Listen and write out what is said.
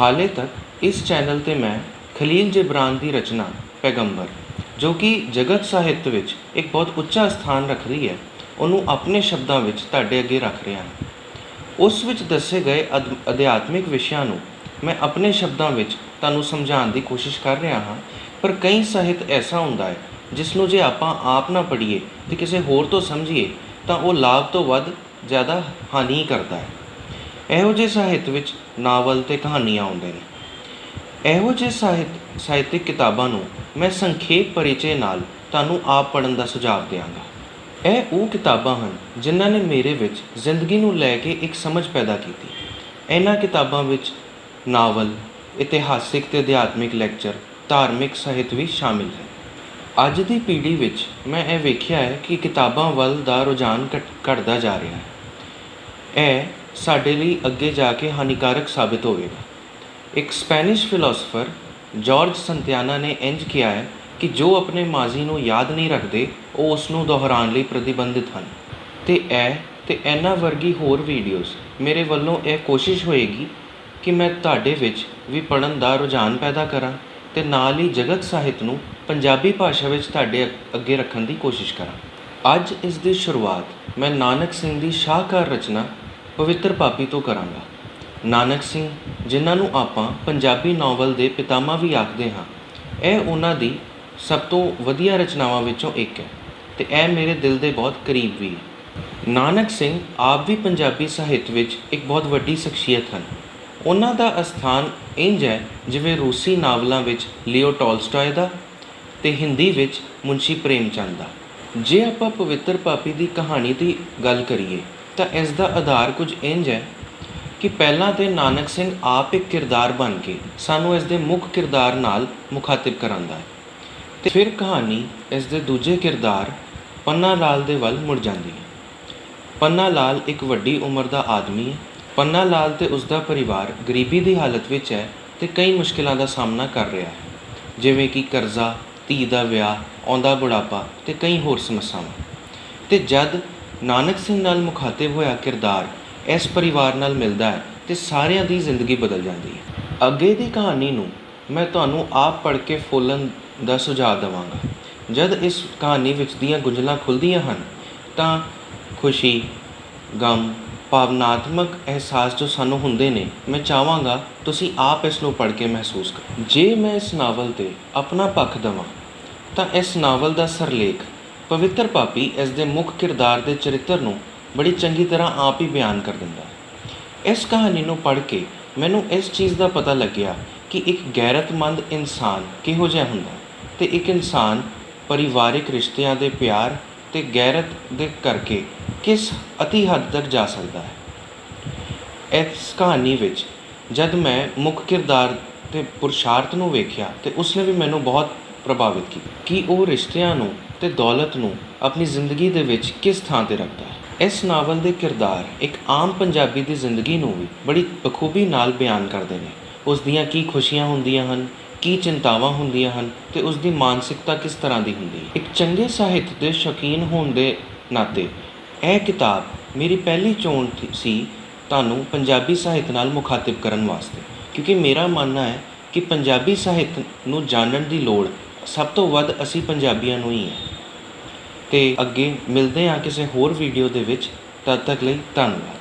ਹਾਲੇ ਤੱਕ ਇਸ ਚੈਨਲ ਤੇ ਮੈਂ ਖਲੀਲ ਜਿਬਰਾਨ ਦੀ ਰਚਨਾ, ਪੈਗੰਬਰ, ਜੋ ਕਿ ਜਗਤ ਸਾਹਿਤ ਵਿੱਚ ਇੱਕ ਬਹੁਤ ਉੱਚਾ ਸਥਾਨ ਰੱਖਦੀ ਹੈ, ਉਹਨੂੰ ਆਪਣੇ ਸ਼ਬਦਾਂ ਵਿੱਚ ਤੁਹਾਡੇ ਅੱਗੇ ਰੱਖ ਰਿਹਾ ਹਾਂ। ਉਸ ਵਿੱਚ ਦੱਸੇ ਗਏ ਅਧ- ਅਧਿਆਤਮਿਕ ਵਿਸ਼ਿਆਂ ਨੂੰ ਮੈਂ ਆਪਣੇ ਸ਼ਬਦਾਂ ਵਿੱਚ ਤੁਹਾਨੂੰ ਸਮਝਾਉਣ ਦੀ ਕੋਸ਼ਿਸ਼ ਕਰ ਰਿਹਾ ਹਾਂ, ਪਰ ਕਈ ਸਾਹਿਤ ਐਸਾ ਹੁੰਦਾ ਹੈ, ਜਿਸ ਨੂੰ ਜੇ ਆਪਾਂ ਆਪ ਨਾ ਪੜ੍ਹੀਏ ਤੇ ਕਿਸੇ ਹੋਰ ਤੋਂ ਸਮਝੀਏ, ਤਾਂ ਉਹ ਲਾਭ ਤੋਂ ਵੱਧ ਜ਼ਿਆਦਾ ਹਾਨੀ ਕਰਦਾ ਹੈ। ਇਹੋ ਜਿਹੇ ਸਾਹਿਤ ਵਿੱਚ ਨਾਵਲ ਅਤੇ ਕਹਾਣੀਆਂ ਆਉਂਦੇ ਨੇ। ਇਹੋ ਜਿਹੇ ਸਾਹਿਤ, ਸਾਹਿਤਿਕ ਕਿਤਾਬਾਂ ਨੂੰ ਮੈਂ ਸੰਖੇਪ ਪਰਿਚੇ ਨਾਲ ਤੁਹਾਨੂੰ ਆਪ ਪੜ੍ਹਨ ਦਾ ਸੁਝਾਅ ਦਿਆਂਗਾ। ਇਹ ਉਹ ਕਿਤਾਬਾਂ ਹਨ ਜਿਨ੍ਹਾਂ ਨੇ ਮੇਰੇ ਵਿੱਚ ਜ਼ਿੰਦਗੀ ਨੂੰ ਲੈ ਕੇ ਇੱਕ ਸਮਝ ਪੈਦਾ ਕੀਤੀ। ਇਹਨਾਂ ਕਿਤਾਬਾਂ ਵਿੱਚ ਨਾਵਲ, ਇਤਿਹਾਸਿਕ ਤੇ ਅਧਿਆਤਮਿਕ ਲੈਕਚਰ, ਧਾਰਮਿਕ ਸਾਹਿਤ ਵੀ ਸ਼ਾਮਿਲ ਹੈ ਅੱਜ ਦੀ ਪੀੜ੍ਹੀ ਵਿੱਚ ਮੈਂ ਇਹ ਵੇਖਿਆ ਹੈ ਕਿ ਕਿਤਾਬਾਂ ਵੱਲ ਦਾ ਰੁਝਾਨ ਘਟ- ਘਟਦਾ ਜਾ ਰਿਹਾ ਹੈ। ਇਹ ਸਾਡੇ ਲਈ ਅੱਗੇ ਜਾ ਕੇ ਹਾਨੀਕਾਰਕ ਸਾਬਿਤ ਹੋਵੇਗਾ। ਇੱਕ ਸਪੈਨਿਸ਼ ਫਿਲਾਸਫਰ, ਜਾਰਜ ਸੰਤਿਆਨਾ ਨੇ ਇੰਜ ਕਿਹਾ ਹੈ ਕਿ ਜੋ ਆਪਣੇ ਮਾਜ਼ੀ ਨੂੰ ਯਾਦ ਨਹੀਂ ਰੱਖਦੇ, ਉਹ ਉਸ ਨੂੰ ਦੁਹਰਾਉਣ ਲਈ ਪ੍ਰਤੀਬੰਧਿਤ ਹਨ। ਤੇ ਇਹ ਤੇ ਇਹਨਾਂ ਵਰਗੀ ਹੋਰ ਵੀਡੀਓਜ਼ ਮੇਰੇ ਵੱਲੋਂ ਇਹ ਕੋਸ਼ਿਸ਼ ਹੋਏਗੀ ਕਿ ਮੈਂ ਤੁਹਾਡੇ ਵਿੱਚ ਵੀ ਪੜਨ ਦਾ ਰੁਝਾਨ ਪੈਦਾ ਕਰਾਂ ਤੇ ਨਾਲ ਹੀ ਜਗਤ ਸਾਹਿਤ ਨੂੰ ਪੰਜਾਬੀ ਭਾਸ਼ਾ ਵਿੱਚ ਤੁਹਾਡੇ ਅ- ਅੱਗੇ ਰੱਖਣ ਦੀ ਕੋਸ਼ਿਸ਼ ਕਰਾਂ। ਅੱਜ ਇਸ ਦੀ ਸ਼ੁਰੂਆਤ ਮੈਂ ਨਾਨਕ ਸਿੰਘ ਦੀ ਸ਼ਾਹਕਾਰ ਰਚਨਾ ਪਵਿੱਤਰ ਪਾਪੀ ਤੋਂ ਕਰਾਂਗਾ। ਨਾਨਕ ਸਿੰਘ, ਜਿਨ੍ਹਾਂ ਨੂੰ ਆਪਾਂ ਪੰਜਾਬੀ ਨਾਵਲ ਦੇ ਪਿਤਾਮਾ ਵੀ ਆਖਦੇ ਹਾਂ, ਇਹ ਉਹਨਾਂ ਦੀ ਸਭ ਤੋਂ ਵਧੀਆ ਰਚਨਾਵਾਂ ਵਿੱਚੋਂ ਇੱਕ ਹੈ ਤੇ ਇਹ ਮੇਰੇ ਦਿਲ ਦੇ ਬਹੁਤ ਕਰੀਬ ਵੀ ਹੈ। ਨਾਨਕ ਸਿੰਘ ਆਪ ਵੀ ਪੰਜਾਬੀ ਸਾਹਿਤ ਵਿੱਚ ਇੱਕ ਬਹੁਤ ਵੱਡੀ ਸ਼ਖਸੀਅਤ ਹਨ। ਉਹਨਾਂ ਦਾ ਅਸਥਾਨ ਇੰਜ ਹੈ, ਜਿਵੇਂ ਰੂਸੀ ਨਾਵਲਾਂ ਵਿੱਚ ਲਿਓ ਟੋਲਸਟਾਏ ਦਾ ਤੇ ਹਿੰਦੀ ਵਿੱਚ ਮੁਨਸ਼ੀ ਪ੍ਰੇਮ ਚੰਦ ਦਾ। ਜੇ ਆਪਾਂ ਪਵਿੱਤਰ ਪਾਪੀ ਦੀ ਕਹਾਣੀ ਦੀ ਗੱਲ ਕਰੀਏ ਤਾਂ ਇਸ ਦਾ ਆਧਾਰ ਕੁਝ ਇੰਜ ਹੈ ਕਿ ਪਹਿਲਾਂ ਤਾਂ ਨਾਨਕ ਸਿੰਘ ਆਪ ਇੱਕ ਕਿਰਦਾਰ ਬਣ ਕੇ ਸਾਨੂੰ ਇਸ ਦੇ ਮੁੱਖ ਕਿਰਦਾਰ ਨਾਲ ਮੁਖਾਤਿਬ ਕਰਾਂਦਾ ਹੈ ਤੇ ਫਿਰ ਕਹਾਣੀ ਇਸ ਦੇ ਦੂਜੇ ਕਿਰਦਾਰ ਪੰਨਾ ਲਾਲ ਦੇ ਵੱਲ ਮੁੜ ਜਾਂਦੀ ਹੈ। ਪੰਨਾ ਲਾਲ ਇੱਕ ਵੱਡੀ ਉਮਰ ਦਾ ਆਦਮੀ ਹੈ। ਪੰਨਾ ਲਾਲ ਤੇ ਉਸ ਦਾ ਪਰਿਵਾਰ ਗਰੀਬੀ ਦੀ ਹਾਲਤ ਵਿੱਚ ਹੈ ਤੇ ਕਈ ਮੁਸ਼ਕਿਲਾਂ ਦਾ ਸਾਹਮਣਾ ਕਰ ਰਿਹਾ ਹੈ। ਜਿਵੇਂ ਕਿ ਕਰਜ਼ਾ, ਧੀ ਦਾ ਵਿਆਹ, ਆਉਂਦਾ ਬੁਢਾਪਾ ਤੇ ਕਈ ਹੋਰ ਸਮੱਸਿਆਵਾਂ। ਤੇ ਜਦ ਨਾਨਕ ਸਿੰਘ ਨਾਲ ਮੁਖਾਤਿਬ ਹੋਇਆ ਕਿਰਦਾਰ ਇਸ ਪਰਿਵਾਰ ਨਾਲ ਮਿਲਦਾ ਹੈ ਤੇ ਸਾਰਿਆਂ ਦੀ ਜ਼ਿੰਦਗੀ ਬਦਲ ਜਾਂਦੀ ਹੈ। ਅੱਗੇ ਦੀ ਕਹਾਣੀ ਨੂੰ ਮੈਂ ਤੁਹਾਨੂੰ ਆਪ ਪੜ੍ਹ ਕੇ ਫੋਲਣ ਦਾ ਸੁਝਾਅ ਦੇਵਾਂਗਾ। ਜਦ ਇਸ ਕਹਾਣੀ ਵਿੱਚ ਦੀਆਂ ਗੁੰਝਲਾਂ ਖੁੱਲਦੀਆਂ ਹਨ, ਤਾਂ ਖੁਸ਼ੀ, ਗਮ, ਭਾਵਨਾਤਮਕ ਅਹਿਸਾਸ ਜੋ ਸਾਨੂੰ ਹੁੰਦੇ ਨੇ, ਮੈਂ ਚਾਹਾਂਗਾ ਤੁਸੀਂ ਆਪ ਇਸ ਨੂੰ ਪੜ੍ਹ ਕੇ ਮਹਿਸੂਸ ਕਰੋ। ਜੇ ਮੈਂ ਇਸ ਨਾਵਲ ਤੇ ਆਪਣਾ ਪੱਖ ਦਵਾਂ, ਤਾਂ ਇਸ ਨਾਵਲ ਦਾ ਸਰਲੇਖ ਪਵਿੱਤਰ ਪਾਪੀ ਇਸ ਦੇ ਮੁੱਖ ਕਿਰਦਾਰ ਦੇ ਚਰਿੱਤਰ ਨੂੰ ਬੜੀ ਚੰਗੀ ਤਰ੍ਹਾਂ ਆਪ ਹੀ ਬਿਆਨ ਕਰ ਦਿੰਦਾ ਹੈ। ਇਸ ਕਹਾਣੀ ਨੂੰ ਪੜ੍ਹ ਕੇ ਮੈਨੂੰ ਇਸ ਚੀਜ਼ ਦਾ ਪਤਾ ਲੱਗਿਆ ਕਿ ਇੱਕ ਗੈਰਤਮੰਦ ਇਨਸਾਨ ਕਿਹੋ ਜਿਹਾ ਹੁੰਦਾ ਹੈ ਤੇ ਇੱਕ ਇਨਸਾਨ ਪਰਿਵਾਰਿਕ ਰਿਸ਼ਤਿਆਂ ਦੇ ਪਿਆਰ ਤੇ ਗੈਰਤ ਦੇ ਕਰਕੇ ਕਿਸ ਅਤੀ ਹੱਦ ਤੱਕ ਜਾ ਸਕਦਾ ਹੈ। ਇਸ ਕਹਾਣੀ ਵਿੱਚ ਜਦ ਮੈਂ ਮੁੱਖ ਕਿਰਦਾਰ ਤੇ ਪੁਰਸ਼ਾਰਥ ਨੂੰ ਵੇਖਿਆ ਤੇ ਉਸਨੇ ਵੀ ਮੈਨੂੰ ਬਹੁਤ ਪ੍ਰਭਾਵਿਤ ਕੀਤਾ ਕਿ ਉਹ ਰਿਸ਼ਤਿਆਂ ਨੂੰ ਅਤੇ ਦੌਲਤ ਨੂੰ ਆਪਣੀ ਜ਼ਿੰਦਗੀ ਦੇ ਵਿੱਚ ਕਿਸ ਥਾਂ ਤੇ ਰੱਖਦਾ ਹੈ? ਇਸ ਨਾਵਲ ਦੇ ਕਿਰਦਾਰ ਇੱਕ ਆਮ ਪੰਜਾਬੀ ਦੀ ਜ਼ਿੰਦਗੀ ਨੂੰ ਵੀ ਬੜੀ ਬਖੂਬੀ ਨਾਲ ਬਿਆਨ ਕਰਦੇ ਨੇ। ਉਸ ਦੀਆਂ ਕੀ ਖੁਸ਼ੀਆਂ ਹੁੰਦੀਆਂ ਹਨ, ਕੀ ਚਿੰਤਾਵਾਂ ਹੁੰਦੀਆਂ ਹਨ ਤੇ ਉਸ ਦੀ ਮਾਨਸਿਕਤਾ ਕਿਸ ਤਰ੍ਹਾਂ ਦੀ ਹੁੰਦੀ ਹੈ? ਇੱਕ ਚੰਗੇ ਸਾਹਿਤ ਦੇ ਸ਼ੌਕੀਨ ਹੋਣ ਦੇ ਨਾਤੇ ਇਹ ਕਿਤਾਬ ਮੇਰੀ ਪਹਿਲੀ ਚੋਣ ਸੀ ਤੁਹਾਨੂੰ ਪੰਜਾਬੀ ਸਾਹਿਤ ਨਾਲ ਮੁਖਾਤਿਬ ਕਰਨ ਵਾਸਤੇ। ਕਿਉਂਕਿ ਮੇਰਾ ਮੰਨਣਾ ਹੈ ਕਿ ਪੰਜਾਬੀ ਸਾਹਿਤ ਨੂੰ ਜਾਣਨ ਦੀ ਲੋੜ ਸਭ ਤੋਂ ਵੱਧ ਅਸੀਂ ਪੰਜਾਬੀਆਂ ਨੂੰ ਹੀ ਹੈ। ਅਤੇ ਅੱਗੇ ਮਿਲਦੇ ਹਾਂ ਕਿਸੇ ਹੋਰ ਵੀਡੀਓ ਦੇ ਵਿੱਚ। ਤਦ ਤੱਕ ਲਈ ਧੰਨਵਾਦ।